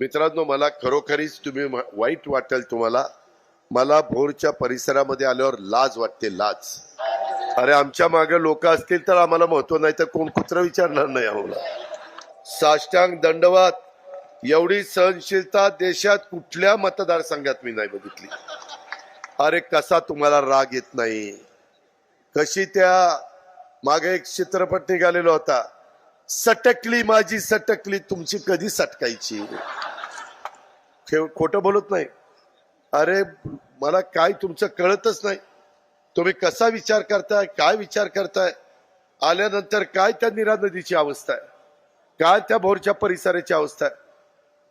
मित्रांनो मला खरोखरीच तुम्ही वाईट वाटेल तुम्हाला. मला भोरच्या परिसरामध्ये आल्यावर लाज वाटते लाज. अरे आमच्या मागे लोक असतील तर आम्हाला महत्त्व नाही तर कोण कुत्र विचारणार नाही आम्हाला. साष्टांग दंडवात. एवढी सहनशीलता देशात कुठल्या मतदारसंघात मी नाही बघितली. अरे कसा तुम्हाला राग येत नाही? कशी त्या मागे एक चित्रपट निघालेला होता. सटकली माझी सटकली. तुमची कधी सटकायची? खोटं बोलत नाही. अरे मला काय तुमचं कळतच नाही. तुम्ही कसा विचार करताय काय विचार करताय? आल्यानंतर काय त्या निरा नदीची अवस्था आहे? काय त्या भोरच्या परिसराची अवस्था आहे?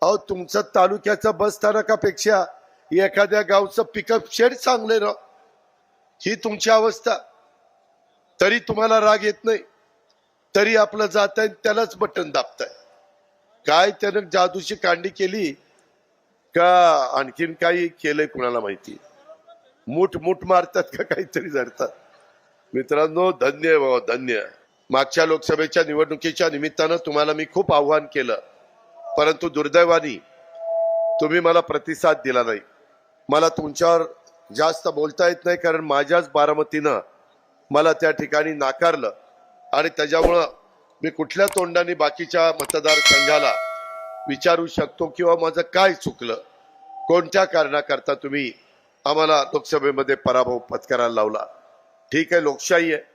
अहो तुमचं तालुक्याचं बस स्थानकापेक्षा एखाद्या गावचं पिकअप शेड चांगले ना? ही तुमची अवस्था. तरी तुम्हाला राग येत नाही. तरी आपलं जात आहे त्यालाच बटन दाबताय. काय त्यानं जादूची कांडी केली का आणखीन काही केलंय कुणाला माहिती? मूठ मूठ मारतात का काहीतरी धरतात मित्रांनो धन्य बाबा धन्य मागच्या लोकसभेच्या निवडणुकीच्या निमित्तानं तुम्हाला मी खूप आव्हान केलं. परंतु दुर्दैवानी तुम्ही मला प्रतिसाद दिला नाही. मला तुमच्यावर जास्त बोलता येत नाही कारण माझ्याच बारामतीनं मला त्या ठिकाणी नाकारलं. आणि त्याच्यामुळं मी कुठल्या तोंडाने बाकीच्या मतदारसंघाला विचारू शकतो किंवा माझं काय चुकलं? कोणत्या कारणाकरता तुम्ही आम्हाला लोकसभेमध्ये पराभव पत्करायला लावला? ठीक आहे लोकशाही आहे.